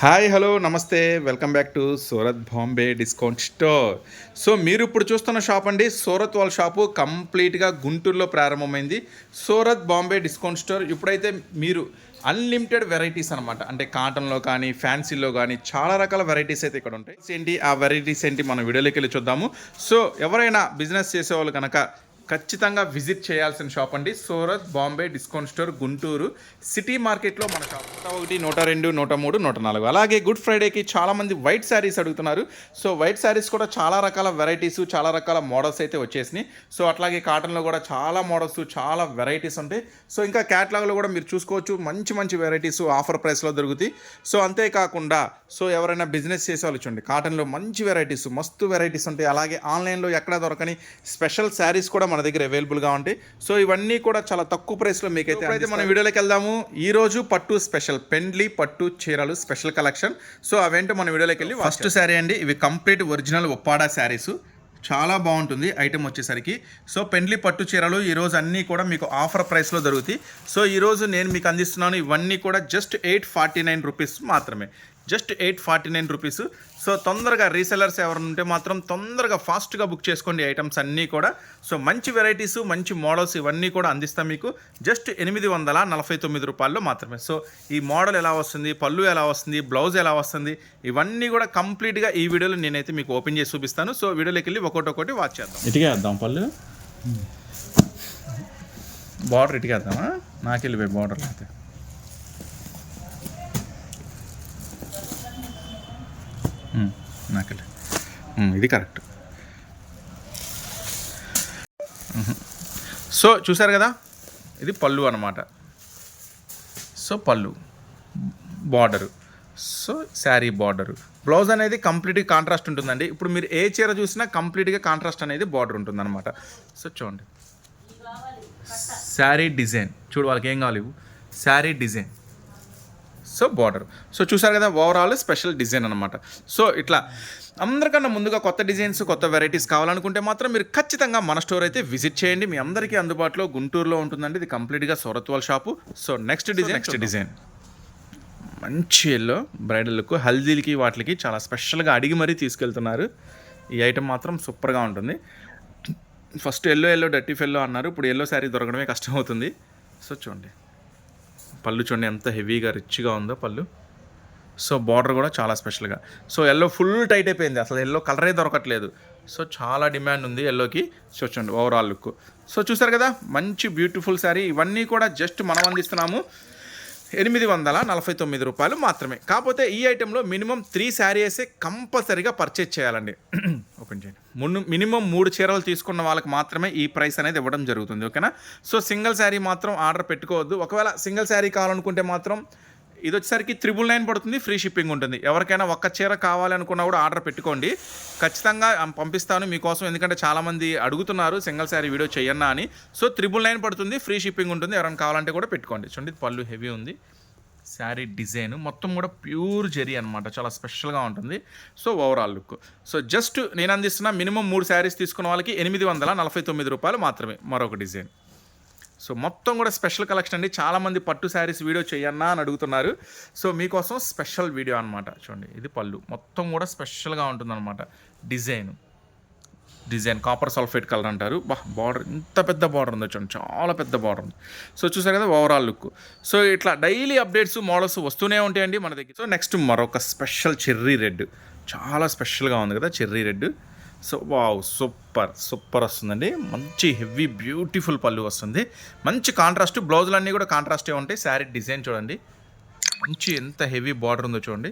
Hi hello నమస్తే. Welcome back to Surat Bombay discount store. So మీరు ఇప్పుడు చూస్తున్న షాప్ అండి సూరత్ వాళ్ళ షాపు కంప్లీట్గా గుంటూరులో ప్రారంభమైంది. Surat Bombay discount store. ఇప్పుడైతే మీరు అన్లిమిటెడ్ వెరైటీస్ అనమాట అంటే కాటన్లో కానీ ఫ్యాన్సీలో కానీ చాలా రకాల వెరైటీస్ అయితే ఇక్కడ ఉంటాయి. ఏంటి? ఆ వెరైటీస్ ఏంటి? మనం వీడియోలోకి వెళ్ళి చూద్దాము. సో ఎవరైనా బిజినెస్ చేసేవాళ్ళు కనుక ఖచ్చితంగా విజిట్ చేయాల్సిన షాప్ అండి. Surat Bombay discount store Guntur. City మార్కెట్లో మన షాప్ నూట ఒకటి నూట రెండు నూట మూడు నూట నాలుగు. అలాగే గుడ్ ఫ్రైడేకి చాలామంది వైట్ శారీస్ అడుగుతున్నారు. సో వైట్ శారీస్ కూడా చాలా రకాల వెరైటీస్ చాలా రకాల మోడల్స్ అయితే వచ్చేసినాయి. సో అట్లాగే కాటన్లో కూడా చాలా మోడల్స్ చాలా వెరైటీస్ ఉంటాయి. సో ఇంకా క్యాట్లాగ్లో కూడా మీరు చూసుకోవచ్చు. మంచి మంచి వెరైటీస్ ఆఫర్ ప్రైస్లో దొరుకుతాయి. సో అంతేకాకుండా సో ఎవరైనా బిజినెస్ చేసే వాళ్ళు చూడండి. కాటన్లో మంచి వెరైటీస్ మస్తు వెరైటీస్ ఉంటాయి. అలాగే ఆన్లైన్లో ఎక్కడ దొరకని స్పెషల్ శారీస్ కూడా మన దగ్గర అవైలబుల్గా ఉంటాయి సో ఇవన్నీ కూడా చాలా తక్కువ ప్రైస్లో మీకైతే అయితే మన వీడియోలోకి వెళ్దాము. ఈ రోజు పట్టు స్పెషల్ పెండ్లి పట్టు చీరలు స్పెషల్ కలెక్షన్ సో అవేంటో మన వీడియోలోకి వెళ్ళి ఫస్ట్ శారీ అండి. ఇవి కంప్లీట్ ఒరిజినల్ ఒప్పాడా శారీస్ చాలా బాగుంటుంది ఐటెం వచ్చేసరికి. సో పెండ్లి పట్టు చీరలు ఈరోజు అన్నీ కూడా మీకు ఆఫర్ ప్రైస్లో దొరుకుతాయి. సో ఈరోజు నేను మీకు అందిస్తున్నాను ఇవన్నీ కూడా just eight forty nine rupees మాత్రమే. Just eight forty nine rupees. So తొందరగా రీసెలర్స్ ఎవరు ఉంటే మాత్రం తొందరగా ఫాస్ట్గా బుక్ చేసుకోండి ఐటమ్స్ అన్నీ కూడా. సో మంచి వెరైటీస్ మంచి మోడల్స్ ఇవన్నీ కూడా అందిస్తాం మీకు. జస్ట్ ఎనిమిది వందల నలభై తొమ్మిది రూపాయల్లో మాత్రమే. సో ఈ మోడల్ ఎలా వస్తుంది పళ్ళు ఎలా వస్తుంది బ్లౌజ్ ఎలా వస్తుంది ఇవన్నీ కూడా కంప్లీట్గా ఈ వీడియోలో నేనైతే మీకు ఓపెన్ చేసి చూపిస్తాను. సో వీడియోలోకి వెళ్ళి ఒకటొకటి వాచ్ చేద్దాం. ఇటుకేద్దాం పళ్ళు. బార్డర్ ఇటుకేద్దామా నాకు వెళ్ళిపోయి బార్డర్ అయితే నాకెళ్ళి ఇది కరెక్ట్ సో చూసారు కదా? ఇది పళ్ళు అనమాట సో పళ్ళు. Border. So sari border. Blouse అనేది కంప్లీట్గా కాంట్రాస్ట్ ఉంటుందండి. ఇప్పుడు మీరు ఏ చీర చూసినా కంప్లీట్గా కాంట్రాస్ట్ అనేది బార్డర్ ఉంటుందన్నమాట. సో చూడండి. శారీ డిజైన్. చూడు వాళ్ళకి ఏం కావాలి sari design. So border. So చూసారు కదా ఓవరాల్ స్పెషల్ డిజైన్ అనమాట సో ఇట్లా అందరికన్నా ముందుగా కొత్త డిజైన్స్ కొత్త వెరైటీస్ కావాలనుకుంటే మాత్రం మీరు ఖచ్చితంగా మన స్టోర్ అయితే విజిట్ చేయండి. మీ అందరికీ అందుబాటులో గుంటూరులో ఉంటుందండి. ఇది కంప్లీట్గా సొరత్వాల్ shop so next design next design మంచి ఎల్లో బ్రైడల్ లుక్ హల్దీలకి వాటికి చాలా స్పెషల్గా అడిగి మరీ తీసుకెళ్తున్నారు. ఈ ఐటమ్ మాత్రం సూపర్గా ఉంటుంది. First yellow yellow dirty fellow అన్నారు. ఇప్పుడు ఎల్లో శారీ దొరకడమే కష్టమవుతుంది. సో చూడండి. పళ్ళు చూడండి ఎంత హెవీగా రిచ్గా ఉందో పళ్ళు. సో బార్డర్ కూడా చాలా స్పెషల్గా. సో ఎల్లో ఫుల్ టైట్ అయిపోయింది. అసలు ఎల్లో కలరే దొరకట్లేదు. సో చాలా డిమాండ్ ఉంది ఎల్లోకి. సో చూడండి ఓవరాల్ లుక్. సో చూసారు కదా మంచి బ్యూటిఫుల్ శారీ. ఇవన్నీ కూడా జస్ట్ మనం అందిస్తున్నాము. ఎనిమిది వందల నలభై తొమ్మిది రూపాయలు మాత్రమే. కాకపోతే ఈ ఐటెంలో మినిమం త్రీ శారీసే కంపల్సరీగా పర్చేజ్ చేయాలండి. ఓపెన్ చేయండి. ముందు మినిమం మూడు చీరలు తీసుకున్న వాళ్ళకి మాత్రమే ఈ ప్రైస్ అనేది ఇవ్వడం జరుగుతుంది ఓకేనా? సో సింగిల్ శారీ మాత్రం ఆర్డర్ పెట్టుకోవద్దు. ఒకవేళ సింగిల్ శారీ కావాలనుకుంటే మాత్రం ఇది వచ్చేసరికి త్రిబుల్ నైన్ పడుతుంది ఫ్రీ షిప్పింగ్ ఉంటుంది. ఎవరికైనా ఒక్క చీర కావాలనుకున్నా కూడా ఆర్డర్ పెట్టుకోండి. ఖచ్చితంగా పంపిస్తాను మీకోసం. ఎందుకంటే చాలామంది అడుగుతున్నారు సింగిల్ శారీ వీడియో చేయన్నా అని. సో త్రిబుల్ నైన్ పడుతుంది ఫ్రీ షిప్పింగ్ ఉంటుంది. ఎవరైనా కావాలంటే కూడా పెట్టుకోండి. చూడండి పళ్ళు హెవీ ఉంది. శారీ డిజైన్ మొత్తం కూడా ప్యూర్ జెరీ అనమాట చాలా స్పెషల్గా ఉంటుంది. So overall look. So just నేను అందిస్తున్న మినిమం మూడు శారీస్ తీసుకున్న వాళ్ళకి ఎనిమిది వందల నలభై తొమ్మిది రూపాయలు మాత్రమే. మరొక డిజైన్. సో మొత్తం కూడా స్పెషల్ కలెక్షన్ అండి. చాలామంది పట్టు శారీస్ వీడియో చేయన్నా అని అడుగుతున్నారు. సో మీకోసం స్పెషల్ వీడియో అనమాట చూడండి ఇది పళ్ళు. మొత్తం కూడా స్పెషల్గా ఉంటుందన్నమాట. Design. Design copper sulphate colour అంటారు. బా బార్డర్ ఇంత పెద్ద బార్డర్ ఉంది చూడండి. చాలా పెద్ద బార్డర్ ఉంది. సో చూసారు కదా ఓవరాల్ లుక్ సో ఇట్లా డైలీ అప్డేట్స్ మోడల్స్ వస్తూనే ఉంటాయండి మన దగ్గర. సో నెక్స్ట్ మరొక స్పెషల్ చెర్రీ రెడ్. చాలా స్పెషల్గా ఉంది కదా cherry red. So wow super super వస్తుందండి. మంచి హెవీ బ్యూటిఫుల్ పళ్ళు వస్తుంది. మంచి కాంట్రాస్ట్ బ్లౌజులన్నీ కూడా కాంట్రాస్టే ఉంటాయి. శారీ డిజైన్ చూడండి. మంచి ఎంత హెవీ బార్డర్ ఉందో చూడండి.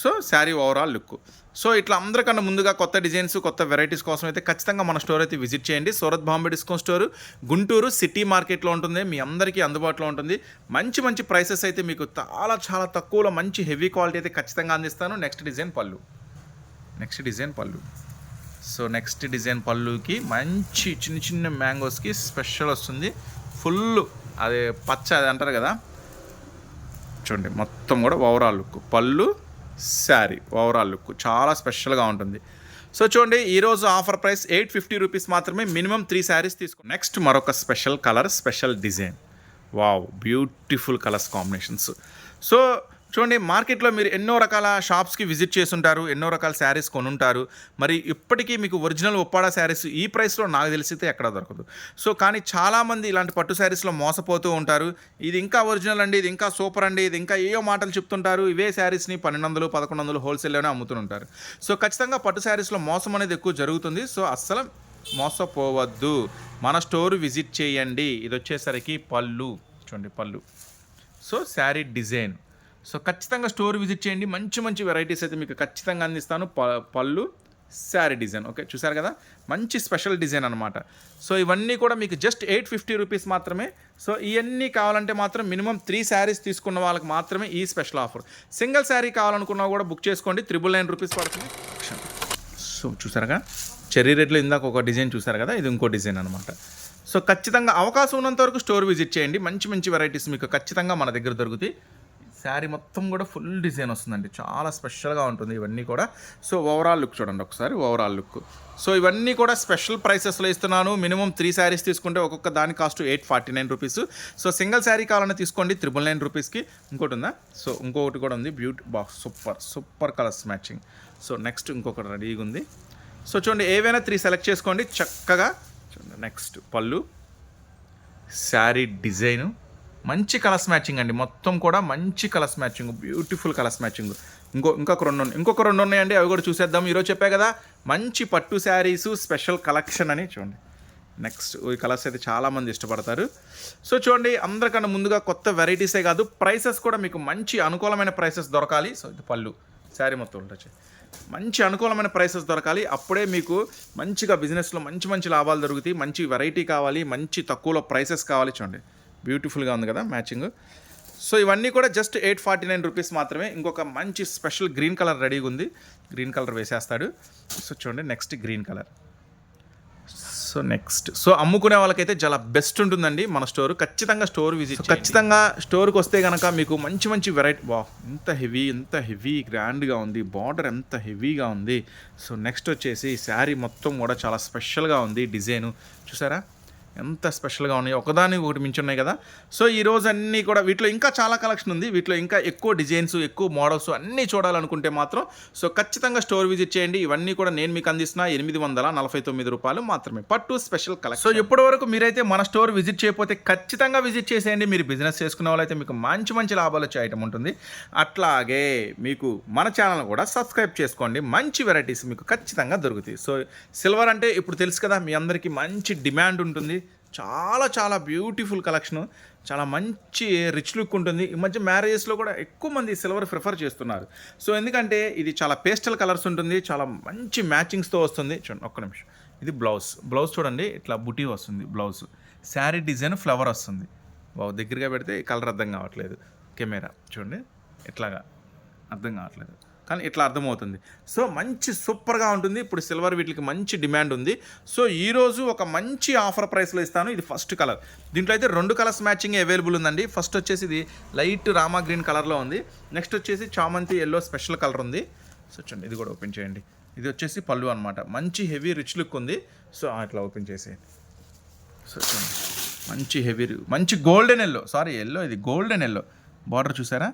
So sari overall look. So ఇట్లా అందరికన్నా ముందుగా కొత్త డిజైన్స్ కొత్త వెరైటీస్ కోసం అయితే ఖచ్చితంగా మన స్టోర్ అయితే విజిట్ చేయండి. Surat Bombay discount store Guntur city మార్కెట్లో ఉంటుంది. మీ అందరికీ అందుబాటులో ఉంటుంది. మంచి మంచి ప్రైసెస్ అయితే మీకు చాలా చాలా తక్కువలో మంచి హెవీ క్వాలిటీ అయితే ఖచ్చితంగా అందిస్తాను. నెక్స్ట్ డిజైన్ పళ్ళు. నెక్స్ట్ డిజైన్ పళ్ళు. సో నెక్స్ట్ డిజైన్ పళ్ళుకి మంచి చిన్న చిన్న మ్యాంగోస్కి స్పెషల్ వస్తుంది. ఫుల్ అదే పచ్చ అది అంటారు కదా? చూడండి మొత్తం కూడా ఓవరాల్ లుక్ పళ్ళు శారీ ఓవరాల్ లుక్ చాలా స్పెషల్గా ఉంటుంది. సో చూడండి ఈరోజు offer price eight fifty rupees మాత్రమే మినిమం త్రీ శారీస్ తీసుకో నెక్స్ట్ మరొక special colour special design. Wow beautiful colours combinations. So చూడండి మార్కెట్లో మీరు ఎన్నో రకాల షాప్స్కి విజిట్ చేసుంటారు ఎన్నో రకాల శారీస్ కొనుంటారు. మరి ఇప్పటికీ మీకు ఒరిజినల్ ఉప్పాడ శారీస్ ఈ ప్రైస్లో నాకు తెలిసితే ఎక్కడ దొరకదు. సో కానీ చాలామంది ఇలాంటి పట్టు శారీస్లో మోసపోతూ ఉంటారు. ఇది ఇంకా ఒరిజినల్ అండి ఇది ఇంకా సూపర్ అండి ఇది ఇంకా ఏయో మాటలు చెప్తుంటారు. ఇవే శారీస్ని పన్నెండు వందలు పదకొండు వందలు హోల్సేల్లోనే అమ్ముతుంటారు. సో ఖచ్చితంగా పట్టు శారీస్లో మోసం అనేది ఎక్కువ జరుగుతుంది. సో అస్సలు మోసపోవద్దు. మన స్టోర్ విజిట్ చేయండి. ఇది వచ్చేసరికి పళ్ళు. చూడండి పళ్ళు. So sari design. సో ఖచ్చితంగా స్టోర్ విజిట్ చేయండి. మంచి మంచి వెరైటీస్ అయితే మీకు ఖచ్చితంగా అందిస్తాను. ప- పళ్ళు శారీ డిజైన్ ఓకే చూసారు కదా? మంచి స్పెషల్ డిజైన్ అనమాట సో ఇవన్నీ కూడా మీకు జస్ట్ ఎయిట్ ఫిఫ్టీ రూపీస్ మాత్రమే. సో ఇవన్నీ కావాలంటే మాత్రం మినిమం త్రీ శారీస్ తీసుకున్న వాళ్ళకి మాత్రమే ఈ స్పెషల్ ఆఫర్ సింగిల్ శారీ కావాలనుకున్నా కూడా బుక్ చేసుకోండి. త్రిబుల్ నైన్ రూపీస్ పడుతుంది. సో చూసారుగా? చెర్రీ రెడ్లో ఇందాక ఒక డిజైన్ చూసారు కదా? ఇది ఇంకో డిజైన్ అనమాట సో ఖచ్చితంగా అవకాశం ఉన్నంత వరకు స్టోర్ విజిట్ చేయండి. మంచి మంచి వెరైటీస్ మీకు ఖచ్చితంగా మన దగ్గర దొరుకుతాయి. శారీ మొత్తం కూడా ఫుల్ డిజైన్ వస్తుందండి. చాలా స్పెషల్గా ఉంటుంది ఇవన్నీ కూడా. సో ఓవరాల్ లుక్ చూడండి ఒకసారి ఓవరాల్ లుక్ సో ఇవన్నీ కూడా స్పెషల్ ప్రైసెస్లో ఇస్తున్నాను. మినిమం త్రీ శారీస్ తీసుకుంటే ఒక్కొక్క దాని cost eight forty nine rupees. So single sari కావాలని తీసుకోండి త్రిబుల్ నైన్ రూపీస్కి. ఇంకోటి ఉందా సో ఇంకొకటి కూడా ఉంది. Beauty box super super colours matching so next ఇంకొకటి రెడీగా ఉంది. సో చూడండి ఏవైనా త్రీ సెలెక్ట్ చేసుకోండి. చక్కగా చూడండి నెక్స్ట్ పళ్ళు. శారీ డిజైను. మంచి కలర్స్ మ్యాచింగ్ అండి. మొత్తం కూడా మంచి colours matching beautiful colours matching ఇంకో ఇంకొక రెండు ఉన్నాయి. ఇంకొక రెండు ఉన్నాయండి. అవి కూడా చూసేద్దాం. ఈరోజు చెప్పా కదా మంచి పట్టు శారీస్ స్పెషల్ కలెక్షన్ అని చూడండి. నెక్స్ట్ ఈ కలర్స్ అయితే చాలామంది ఇష్టపడతారు. సో చూడండి అందరికన్నా ముందుగా కొత్త వెరైటీసే కాదు ప్రైసెస్ కూడా మీకు మంచి అనుకూలమైన ప్రైసెస్ దొరకాలి. సో ఇది పళ్ళు శారీ మొత్తం ఉండొచ్చు మంచి అనుకూలమైన ప్రైసెస్ దొరకాలి. అప్పుడే మీకు మంచిగా బిజినెస్లో మంచి మంచి లాభాలు దొరుకుతాయి. మంచి వెరైటీ కావాలి. మంచి తక్కువలో ప్రైసెస్ కావాలి. చూడండి. బ్యూటిఫుల్గా ఉంది కదా మ్యాచింగ్. సో ఇవన్నీ కూడా just eight forty nine rupees మాత్రమే. ఇంకొక మంచి స్పెషల్ గ్రీన్ కలర్ రెడీగా ఉంది. గ్రీన్ కలర్ వేసేస్తాడు. సో చూడండి next green colour. So next so అమ్ముకునే వాళ్ళకైతే చాలా బెస్ట్ ఉంటుందండి మన స్టోర్ ఖచ్చితంగా స్టోర్ విజిట్ ఖచ్చితంగా స్టోర్కి వస్తే కనుక మీకు మంచి మంచి వెరైటీ వా ఎంత హెవీ ఎంత హెవీ గ్రాండ్గా ఉంది. బార్డర్ ఎంత హెవీగా ఉంది. సో నెక్స్ట్ వచ్చేసి శారీ మొత్తం కూడా చాలా స్పెషల్గా ఉంది డిజైను. చూసారా? ఎంత స్పెషల్గా ఉన్నాయి ఒకదాని ఒకటి మించి ఉన్నాయి కదా. సో ఈ రోజు అన్నీ కూడా వీటిలో ఇంకా చాలా కలెక్షన్ ఉంది. వీటిలో ఇంకా ఎక్కువ డిజైన్స్ ఎక్కువ మోడల్స్ అన్నీ చూడాలనుకుంటే మాత్రం సో ఖచ్చితంగా స్టోర్ విజిట్ చేయండి. ఇవన్నీ కూడా నేను మీకు అందిస్తున్న ఎనిమిది వందల నలభై తొమ్మిది రూపాయలు మాత్రమే. పట్టు స్పెషల్ కలెక్షన్ సో ఇప్పటి వరకు మీరైతే మన స్టోర్ విజిట్ చేయకపోతే ఖచ్చితంగా విజిట్ చేసేయండి. మీరు బిజినెస్ చేసుకున్న వాళ్ళైతే మీకు మంచి మంచి లాభాలు వచ్చే ఐటమ్ ఉంటుంది. అట్లాగే మీకు మన ఛానల్ కూడా సబ్స్క్రైబ్ చేసుకోండి. మంచి వెరైటీస్ మీకు ఖచ్చితంగా దొరుకుతాయి. సో సిల్వర్ అంటే ఇప్పుడు తెలుసు కదా మీ అందరికీ మంచి డిమాండ్ ఉంటుంది. చాలా చాలా బ్యూటిఫుల్ కలెక్షన్ చాలా మంచి రిచ్ లుక్ ఉంటుంది. ఈ మధ్య మ్యారేజెస్లో కూడా ఎక్కువ మంది సిల్వర్ ప్రిఫర్ చేస్తున్నారు. సో ఎందుకంటే ఇది చాలా పేస్టల్ కలర్స్ ఉంటుంది. చాలా మంచి మ్యాచింగ్స్తో వస్తుంది. చూడండి ఒక్క నిమిషం. ఇది బ్లౌజ్ బ్లౌజ్ చూడండి ఇట్లా బుటీ వస్తుంది బ్లౌజ్ శారీ డిజైన్ ఫ్లవర్ వస్తుంది. బాబు దగ్గరగా పెడితే కలర్ అర్థం కావట్లేదు. కెమెరా చూడండి ఇట్లాగా అర్థం కావట్లేదు. కానీ ఇట్లా అర్థమవుతుంది. సో మంచి సూపర్గా ఉంటుంది. ఇప్పుడు సిల్వర్ వీటికి మంచి డిమాండ్ ఉంది. సో ఈరోజు ఒక మంచి ఆఫర్ ప్రైస్లో ఇస్తాను. ఇది ఫస్ట్ కలర్. దీంట్లో అయితే రెండు కలర్స్ మ్యాచింగ్ అవైలబుల్ ఉందండి. ఫస్ట్ వచ్చేసి ఇది లైట్ రామా గ్రీన్ కలర్లో ఉంది. నెక్స్ట్ వచ్చేసి చామంతి ఎల్లో స్పెషల్ కలర్ ఉంది. సో చూడండి ఇది కూడా ఓపెన్ చేయండి. ఇది వచ్చేసి పళ్ళు అనమాట మంచి హెవీ రిచ్ లుక్ ఉంది. సో అట్లా ఓపెన్ చేసేయండి. సో చూడండి. మంచి హెవీ మంచి గోల్డెన్ ఎల్లో సారీ ఎల్లో ఇది గోల్డెన్ ఎల్లో బార్డర్ చూసారా?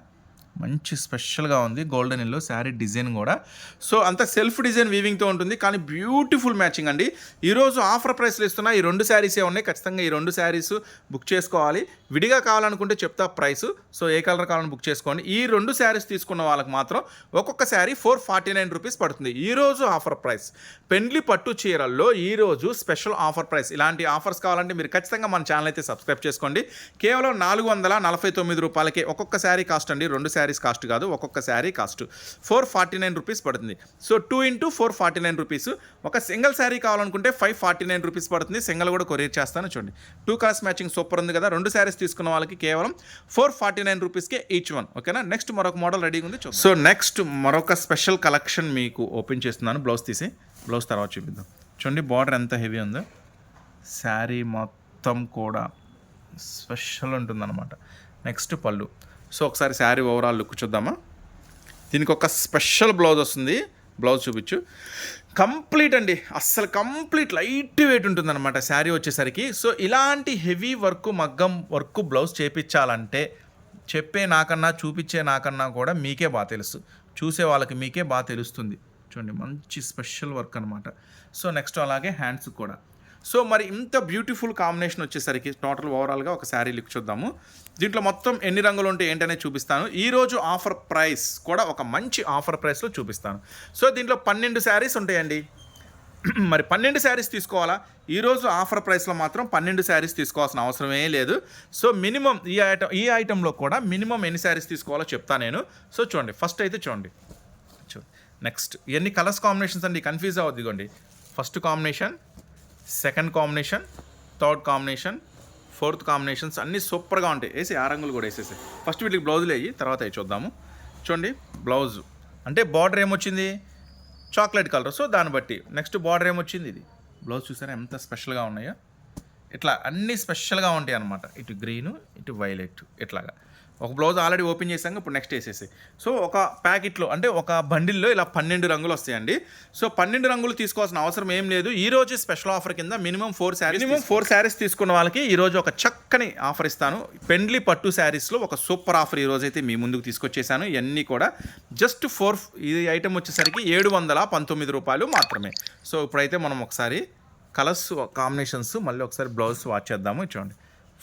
మంచి స్పెషల్గా ఉంది. గోల్డెన్ ఎల్లో శారీ డిజైన్ కూడా. సో అంత సెల్ఫ్ డిజైన్ వీవింగ్తో ఉంటుంది. కానీ బ్యూటిఫుల్ మ్యాచింగ్ అండి. ఈరోజు ఆఫర్ ప్రైస్లు ఇస్తున్న ఈ రెండు శారీసే ఉన్నాయి. ఖచ్చితంగా ఈ రెండు శారీస్ బుక్ చేసుకోవాలి. విడిగా కావాలనుకుంటే చెప్తా ప్రైస్. సో ఏ కలర్ కావాలని బుక్ చేసుకోండి. ఈ రెండు శారీస్ తీసుకున్న వాళ్ళకి మాత్రం ఒక్కొక్క sari four forty nine rupees పడుతుంది ఈరోజు ఆఫర్ ప్రైస్. పెండ్లి పట్టు చీరల్లో ఈరోజు స్పెషల్ ఆఫర్ ప్రైస్. ఇలాంటి ఆఫర్స్ కావాలంటే మీరు ఖచ్చితంగా మన ఛానల్ అయితే సబ్స్క్రైబ్ చేసుకోండి. కేవలం నాలుగు వందల నలభై తొమ్మిది రూపాయలకే ఒక్కొక్క శారీ కాస్ట్ అండి. రెండు శారీస్ కాస్ట్ కాదు ఒక్కొక్క sari cost. Four forty nine rupees పడుతుంది. So two into four forty nine rupees. ఒక సింగిల్ శారీ కావాలనుకుంటే ఫైవ్ ఫార్టీ నైన్ రూపీస్ పడుతుంది. సింగిల్ కూడా కొరియర్ చేస్తాను చూడండి. టూ కలర్స్ మ్యాచింగ్ సూపర్ ఉంది కదా. రెండు శారీస్ తీసుకున్న వాళ్ళకి కేవలం ఫోర్ ఫార్టీ నైన్ రూపీస్కే ఈచ్ వన్ ఓకేనా? నెక్స్ట్ మరొక మోడల్ రెడీగా ఉంది సో నెక్స్ట్ మరొక స్పెషల్ కలెక్షన్ మీకు ఓపెన్ చేస్తున్నాను. బ్లౌజ్ తీసి. బ్లౌజ్ తర్వాత చూపిద్దాం. చూడండి బార్డర్ ఎంత హెవీ ఉందో. శారీ మొత్తం కూడా స్పెషల్ ఉంటుందన్నమాట. నెక్స్ట్ పళ్ళు. సో ఒకసారి శారీ ఓవరాల్ లుక్ చూద్దామా? దీనికి ఒక స్పెషల్ బ్లౌజ్ వస్తుంది. బ్లౌజ్ చూపించు. కంప్లీట్ అండి. అస్సలు కంప్లీట్ లైట్ వెయిట్ ఉంటుందన్నమాట శారీ వచ్చేసరికి. సో ఇలాంటి హెవీ వర్క్ మగ్గం వర్క్ బ్లౌజ్ చేపించాలంటే చెప్పే నాకన్నా చూపించే నాకన్నా కూడా మీకే బాగా తెలుసు. చూసే వాళ్ళకి మీకే బాగా తెలుస్తుంది. చూడండి మంచి స్పెషల్ వర్క్ అనమాట సో నెక్స్ట్ అలాగే హ్యాండ్స్ కూడా. సో మరి ఇంత బ్యూటిఫుల్ కాంబినేషన్ వచ్చేసరికి టోటల్ ఓవరాల్గా ఒక శారీ లుక్ చూద్దాము. దీంట్లో మొత్తం ఎన్ని రంగులు ఉంటాయి ఏంటనే చూపిస్తాను. ఈరోజు ఆఫర్ ప్రైస్ కూడా ఒక మంచి ఆఫర్ ప్రైస్లో చూపిస్తాను. సో దీంట్లో పన్నెండు శారీస్ ఉంటాయండి. మరి పన్నెండు శారీస్ తీసుకోవాలా? ఈరోజు ఆఫర్ ప్రైస్లో మాత్రం పన్నెండు శారీస్ తీసుకోవాల్సిన అవసరమే లేదు. సో మినిమం ఈ ఐటమ్ ఈ ఐటెంలో కూడా మినిమం ఎన్ని శారీస్ తీసుకోవాలో చెప్తా నేను. సో చూడండి ఫస్ట్ అయితే చూడండి. చూడండి నెక్స్ట్ ఎన్ని కలర్స్ కాంబినేషన్స్ అండి కన్ఫ్యూజ్ అవ్వద్దు ఇగోండి first combination second combination third combination fourth combinations అన్నీ సూపర్గా ఉంటాయి. వేసి ఆ రంగులు కూడా వేసేసి ఫస్ట్ వీటికి బ్లౌజులు వేయి తర్వాత అవి చూద్దాము. చూడండి బ్లౌజ్. అంటే బార్డర్ ఏమొచ్చింది? Chocolate colour. సో దాన్ని బట్టి. నెక్స్ట్ బార్డర్ ఏమొచ్చింది ఇది? బ్లౌజ్ చూసారా? ఎంత స్పెషల్గా ఉన్నాయో. ఇట్లా అన్నీ స్పెషల్గా ఉంటాయి అనమాట ఇటు గ్రీను ఇటు వైలెట్. ఇట్లాగా. ఒక బ్లౌజ్ ఆల్రెడీ ఓపెన్ చేసాక ఇప్పుడు నెక్స్ట్ వేసేసి సో ఒక ప్యాకెట్లో అంటే ఒక బండిల్లో ఇలా పన్నెండు రంగులు వస్తాయండి. సో పన్నెండు రంగులు తీసుకోవాల్సిన అవసరం ఏం లేదు. ఈ రోజు స్పెషల్ ఆఫర్ కింద minimum four saris minimum four saris తీసుకున్న వాళ్ళకి ఈ రోజు ఒక చక్కని ఆఫర్ ఇస్తాను. పెండ్లి పట్టు శారీస్లో ఒక సూపర్ ఆఫర్ ఈ రోజు అయితే మీ ముందుకు తీసుకొచ్చేసాను. ఇవన్నీ కూడా జస్ట్ ఫోర్ ఈ ఐటమ్ వచ్చేసరికి ఏడు వందల పంతొమ్మిది రూపాయలు మాత్రమే. సో ఇప్పుడైతే మనం ఒకసారి కలర్స్ కాంబినేషన్స్ మళ్ళీ ఒకసారి బ్లౌజ్ వాచ్ చేద్దాము. చూడండి.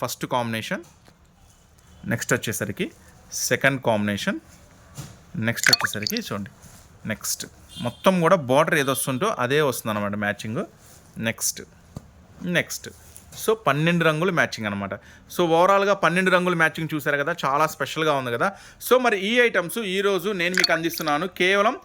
First combination. నెక్స్ట్ వచ్చేసరికి సెకండ్ కాంబినేషన్. నెక్స్ట్ వచ్చేసరికి చూడండి. నెక్స్ట్. మొత్తం కూడా బార్డర్ ఏది వస్తుంటో అదే వస్తుంది అనమాట మ్యాచింగ్. నెక్స్ట్. నెక్స్ట్. సో పన్నెండు రంగులు మ్యాచింగ్ అనమాట సో ఓవరాల్గా పన్నెండు రంగులు మ్యాచింగ్ చూసారు కదా చాలా స్పెషల్గా ఉంది కదా. సో మరి ఈ ఐటమ్స్ ఈరోజు నేను మీకు అందిస్తున్నాను కేవలం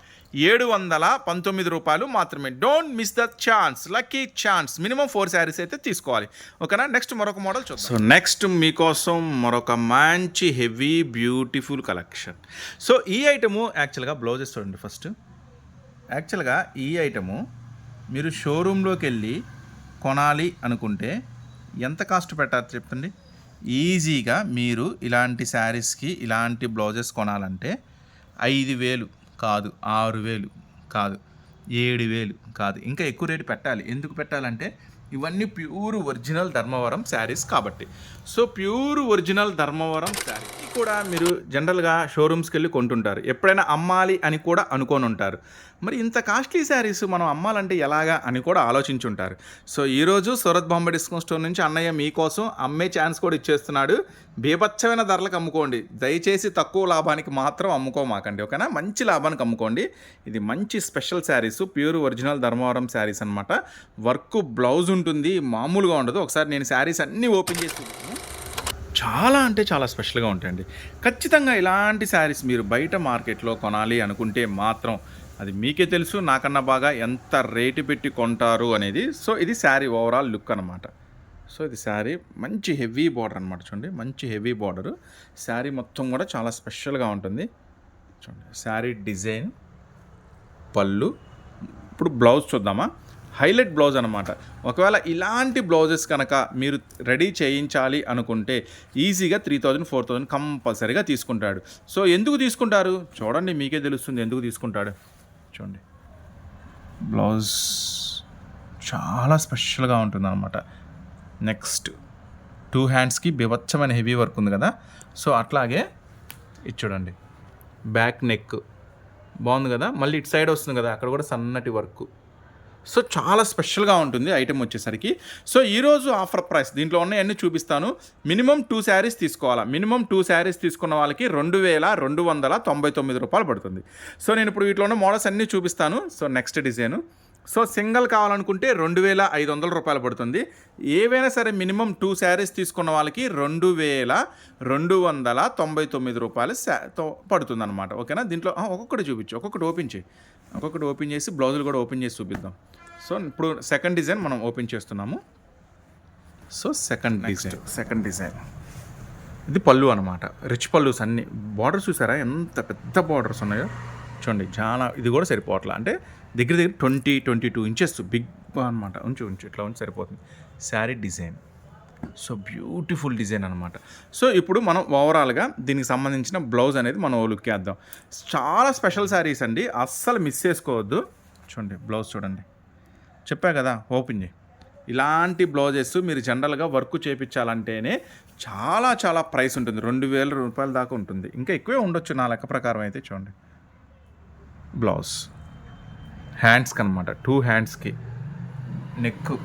ఏడు వందల పంతొమ్మిది రూపాయలు మాత్రమే. Don't miss the chance lucky chance minimum four saris అయితే తీసుకోవాలి. ఓకేనా? నెక్స్ట్ మరొక మోడల్ చూద్దాం. సో నెక్స్ట్ మీకోసం మరొక మంచి హెవీ బ్యూటిఫుల్ కలెక్షన్ సో ఈ ఐటము యాక్చువల్గా బ్లౌజెస్ చూడండి ఫస్ట్ యాక్చువల్గా ఈ ఐటము మీరు షోరూంలోకి వెళ్ళి కొనాలి అనుకుంటే ఎంత కాస్ట్ పెట్టారు చెప్పండి ఈజీగా మీరు ఇలాంటి శారీస్కి ఇలాంటి బ్లౌజెస్ కొనాలంటే ఐదు వేలు. కాదు ఆరు వేలు కాదు ఏడు వేలు కాదు. ఇంకా ఎక్కువ రేటు పెట్టాలి. ఎందుకు పెట్టాలంటే ఇవన్నీ ప్యూర్ ఒరిజినల్ ధర్మవరం శారీస్ కాబట్టి. So pure original Dharmavaram sari కూడా మీరు జనరల్గా షోరూమ్స్కి వెళ్ళి కొంటుంటారు. ఎప్పుడైనా అమ్మాలి అని కూడా అనుకొని ఉంటారు మరి ఇంత కాస్ట్లీ శారీస్ మనం అమ్మాలంటే ఎలాగా అని కూడా ఆలోచించుంటారు. సో ఈరోజు సూరత్ బాంబే డిస్కౌంట్ స్టోర్ నుంచి అన్నయ్య మీకోసం అమ్మే ఛాన్స్ కూడా ఇచ్చేస్తున్నాడు. బీభత్సమైన ధరలకు అమ్ముకోండి. దయచేసి తక్కువ లాభానికి మాత్రం అమ్ముకోమాకండి. ఓకేనా? మంచి లాభానికి అమ్ముకోండి. ఇది మంచి special saris pure original Dharmavaram saris అనమాట వర్క్ బ్లౌజ్ ఉంటుంది ఉంటుంది మామూలుగా ఉండదు. ఒకసారి నేను శారీస్ అన్నీ ఓపెన్ చేసి చాలా అంటే చాలా స్పెషల్గా ఉంటాయండి. ఖచ్చితంగా ఇలాంటి శారీస్ మీరు బయట మార్కెట్లో కొనాలి అనుకుంటే మాత్రం అది మీకే తెలుసు నాకన్నా బాగా ఎంత రేటు పెట్టి కొంటారు అనేది. సో ఇది శారీ ఓవరాల్ లుక్ అనమాట సో ఇది శారీ మంచి హెవీ బార్డర్ అనమాట చూడండి. మంచి హెవీ బార్డరు. శారీ మొత్తం కూడా చాలా స్పెషల్గా ఉంటుంది. చూడండి. శారీ డిజైన్ పళ్ళు. ఇప్పుడు బ్లౌజ్ చూద్దామా? హైలైట్ బ్లౌజ్ అనమాట ఒకవేళ ఇలాంటి బ్లౌజెస్ కనుక మీరు రెడీ చేయించాలి అనుకుంటే ఈజీగా త్రీ థౌజండ్ ఫోర్ థౌజండ్ కంపల్సరీగా తీసుకుంటాడు. సో ఎందుకు తీసుకుంటారు? చూడండి మీకే తెలుస్తుంది ఎందుకు తీసుకుంటాడు. చూడండి. బ్లౌజ్ చాలా స్పెషల్గా ఉంటుంది అనమాట నెక్స్ట్ టూ హ్యాండ్స్కి బిభత్సమైన హెవీ వర్క్ ఉంది కదా. సో అట్లాగే ఇది చూడండి. బ్యాక్ నెక్ బాగుంది కదా. మళ్ళీ ఇటు సైడ్ వస్తుంది కదా. అక్కడ కూడా సన్నటి వర్క్. సో చాలా స్పెషల్గా ఉంటుంది ఐటెం వచ్చేసరికి. సో ఈరోజు ఆఫర్ ప్రైస్ దీంట్లో ఉన్నాయన్నీ చూపిస్తాను. మినిమం టూ శారీస్ తీసుకోవాలా? మినిమం టూ శారీస్ తీసుకున్న వాళ్ళకి రెండు వేల రెండు వందల తొంభై తొమ్మిది రూపాయలు పడుతుంది. సో నేను ఇప్పుడు వీటిలో ఉన్న మోడల్స్ అన్నీ చూపిస్తాను. So next design. So single కావాలనుకుంటే రెండు వేల ఐదు వందల రూపాయలు పడుతుంది. ఏవైనా సరే మినిమం టూ శారీస్ తీసుకున్న వాళ్ళకి రెండు వేల రెండు వందల తొంభై తొమ్మిది రూపాయలు పడుతుంది అనమాట ఓకేనా? దీంట్లో ఒక్కొక్కటి చూపించు ఒక్కొక్కటి ఓపెన్ చేయి. ఒక్కొక్కటి ఓపెన్ చేసి బ్లౌజులు కూడా ఓపెన్ చేసి చూపిద్దాం. సో ఇప్పుడు సెకండ్ డిజైన్ మనం ఓపెన్ చేస్తున్నాము. So second design. Second design. ఇది పళ్ళు అనమాట రిచ్ పళ్ళుస్ అన్ని. బార్డర్స్ చూసారా? ఎంత పెద్ద బార్డర్స్ ఉన్నాయో. చూడండి చాలా ఇది కూడా సరిపోవట్లా. అంటే దగ్గర దగ్గర twenty twenty two inches big అనమాట ఉంచు ఉంచు ఇట్లా ఉంచి సరిపోతుంది. Sari design. So beautiful design అనమాట సో ఇప్పుడు మనం ఓవరాల్గా దీనికి సంబంధించిన బ్లౌజ్ అనేది మనం లుక్ వేద్దాం. చాలా స్పెషల్ శారీస్ అండి. అస్సలు మిస్ చేసుకోవద్దు. చూడండి బ్లౌజ్ చూడండి. చెప్పా కదా ఓపెన్ చేయి. ఇలాంటి బ్లౌజెస్ మీరు జనరల్గా వర్క్ చేయించాలంటేనే చాలా చాలా ప్రైస్ ఉంటుంది. రెండు వేల రూపాయల దాకా ఉంటుంది. ఇంకా ఎక్కువే ఉండొచ్చు నా లెక్క ప్రకారం అయితే చూడండి. బ్లౌజ్. హ్యాండ్స్కి అనమాట టూ హ్యాండ్స్కి. నెక్.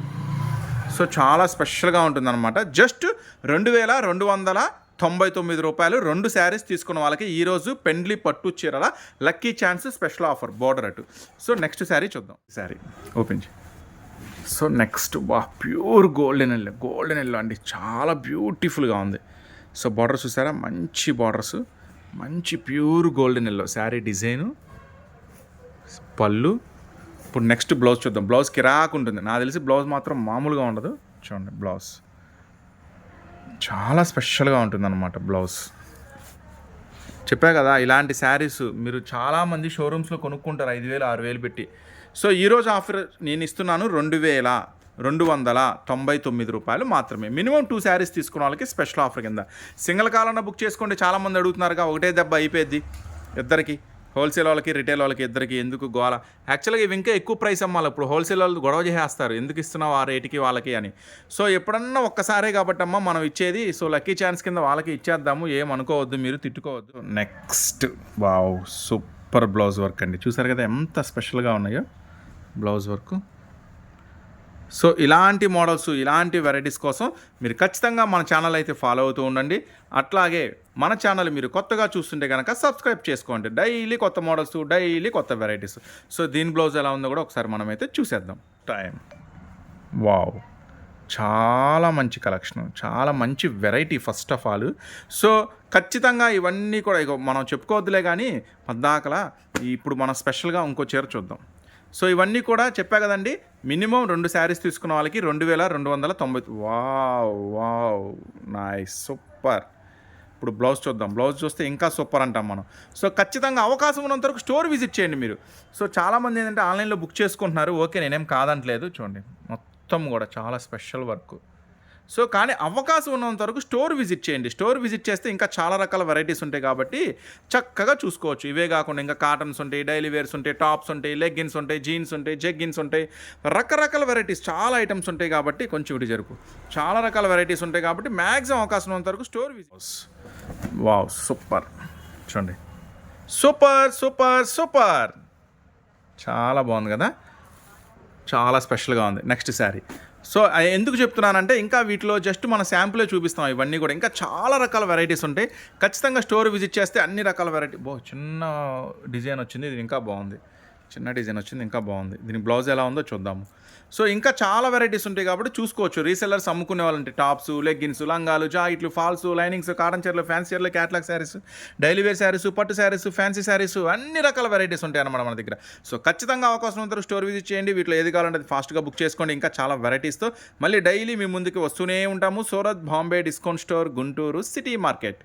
సో చాలా స్పెషల్గా ఉంటుందన్నమాట. జస్ట్ రెండు వేల రెండు వందల తొంభై తొమ్మిది రూపాయలు రెండు శారీస్ తీసుకున్న వాళ్ళకి ఈరోజు పెండ్లి పట్టు చీరల lucky chance special offer border అటు. సో నెక్స్ట్ శారీ చూద్దాం. శారీ ఓపెన్ చే సో నెక్స్ట్ బా pure golden yellow. Golden yellow అండి. చాలా బ్యూటిఫుల్గా ఉంది. సో బార్డర్స్ చూసారా? మంచి బార్డర్స్. మంచి pure golden yellow sari design. పళ్ళు. ఇప్పుడు నెక్స్ట్ బ్లౌజ్ చూద్దాం. బ్లౌజ్ కిరాక్ ఉంటుంది. నాకు తెలిసి బ్లౌజ్ మాత్రం మామూలుగా ఉండదు. చూడండి బ్లౌజ్ చాలా స్పెషల్గా ఉంటుంది అనమాట బ్లౌజ్ చెప్పా కదా ఇలాంటి శారీస్ మీరు చాలామంది షోరూమ్స్లో కొనుక్కుంటారు. ఐదు వేలు ఆరు వేలు పెట్టి. సో ఈరోజు ఆఫర్ నేను ఇస్తున్నాను రెండు వేల రెండు వందల తొంభై తొమ్మిది రూపాయలు మాత్రమే. మినిమం టూ శారీస్ తీసుకున్న వాళ్ళకి స్పెషల్ ఆఫర్ కింద. సింగిల్ కాలన్నా బుక్ చేసుకోండి. చాలామంది అడుగుతున్నారుగా ఒకటే దెబ్బ అయిపోయింది ఇద్దరికి. హోల్సేల్ వాళ్ళకి రిటైల్ వాళ్ళకి ఇద్దరికి ఎందుకు గోల? యాక్చువల్గా ఇవి ఇంకా ఎక్కువ ప్రైస్ అమ్మాలి. ఇప్పుడు హోల్సేల్ వాళ్ళు గొడవ చేసేస్తారు. ఎందుకు ఇస్తున్నావు ఆ రేటుకి వాళ్ళకి అని. సో ఎప్పుడన్నా ఒక్కసారే కాబట్టి అమ్మ మనం ఇచ్చేది సో లక్కీ ఛాన్స్ కింద వాళ్ళకి ఇచ్చేద్దాము. ఏం అనుకోవద్దు మీరు తిట్టుకోవద్దు. Next. Wow super blouse work అండి. చూసారు కదా ఎంత స్పెషల్గా ఉన్నాయో? Blouse work. సో ఇలాంటి మోడల్స్ ఇలాంటి వెరైటీస్ కోసం మీరు ఖచ్చితంగా మన ఛానల్ అయితే ఫాలో అవుతూ ఉండండి. అట్లాగే మన ఛానల్ మీరు కొత్తగా చూస్తుంటే కనుక సబ్స్క్రైబ్ చేసుకోండి. డైలీ కొత్త మోడల్స్ డైలీ కొత్త వెరైటీస్. సో దీని బ్లౌజ్ ఎలా ఉందో కూడా ఒకసారి మనం అయితే చూసేద్దాం. టైం. వావ్. చాలా మంచి కలెక్షన్. చాలా మంచి variety first of all. So ఖచ్చితంగా ఇవన్నీ కూడా ఇగో మనం చెప్పుకోవద్దులే కానీ పద్దాకల ఇప్పుడు మనం స్పెషల్గా ఇంకో చీర చూద్దాం. సో ఇవన్నీ కూడా చెప్పా కదండి మినిమం రెండు శారీస్ తీసుకున్న వాళ్ళకి రెండు వేల రెండు వందల తొంభై వావ్ వావ్ నైస్ సూపర్ ఇప్పుడు బ్లౌజ్ చూద్దాం బ్లౌజ్ చూస్తే ఇంకా సూపర్ అంటాం మనం. సో ఖచ్చితంగా అవకాశం ఉన్నంత వరకు స్టోర్ విజిట్ చేయండి మీరు. సో చాలామంది ఏంటంటే ఆన్లైన్లో బుక్ చేసుకుంటున్నారు ఓకే నేనేం కాదంటలేదు. చూడండి మొత్తం కూడా చాలా స్పెషల్ వర్క్ సో కానీ అవకాశం ఉన్నంత వరకు స్టోర్ విజిట్ చేయండి. స్టోర్ విజిట్ చేస్తే ఇంకా చాలా రకాల వెరైటీస్ ఉంటాయి కాబట్టి చక్కగా చూసుకోవచ్చు. ఇవే కాకుండా ఇంకా కాటన్స్ ఉంటాయి డైలీ వేర్స్ ఉంటాయి టాప్స్ ఉంటాయి లెగ్గిన్స్ ఉంటాయి జీన్స్ ఉంటాయి జెగ్గిన్స్ ఉంటాయి. రకరకాల వెరైటీస్ చాలా ఐటమ్స్ ఉంటాయి కాబట్టి కొంచెం ఇటు జరుపు. చాలా రకాల వెరైటీస్ ఉంటాయి కాబట్టి మ్యాక్సిమం అవకాశం ఉన్నంత వరకు స్టోర్ విజిట్. Wow super. చూడండి. Super super super. చాలా బాగుంది కదా? చాలా స్పెషల్గా ఉంది. నెక్స్ట్ శారీ. సో ఎందుకు చెప్తున్నానంటే ఇంకా వీటిలో జస్ట్ మన శాంపులే చూపిస్తాం ఇవన్నీ కూడా. ఇంకా చాలా రకాల వెరైటీస్ ఉంటాయి. ఖచ్చితంగా స్టోర్ విజిట్ చేస్తే అన్ని రకాల వెరైటీ. బో చిన్న డిజైన్ వచ్చింది ఇది ఇంకా బాగుంది. చిన్న డిజైన్ వచ్చింది ఇంకా బాగుంది. దీని బ్లౌజ్ ఎలా ఉందో చూద్దాము. సో ఇంకా చాలా వెరైటీస్ ఉంటాయి కాబట్టి చూసుకోవచ్చు. రీసెల్లర్స్ అమ్ముకునే వాళ్ళంటే టాప్స్ లెగ్గిన్స్ లంగాలు జాయిట్లు ఫాల్స్ లైనింగ్స్ కాటన్ చీరలు ఫ్యాన్సీ చీరలు catalogue saris daily wear saris పట్టు శారీస్ ఫ్యాన్సీ శారీస్ అన్ని రకాల వెరైటీస్ ఉంటాయి అన్నమాట మన దగ్గర. సో ఖచ్చితంగా అవకాశం ఉంటారు స్టోర్ విజిట్ చేయండి. వీటిలో ఏది కావాలంటే ఫాస్ట్గా బుక్ చేసుకోండి. ఇంకా చాలా వెరైటీస్తో మళ్ళీ డైలీ మీ ముందుకు వస్తూనే ఉంటాము. Surat Bombay discount store Guntur city market.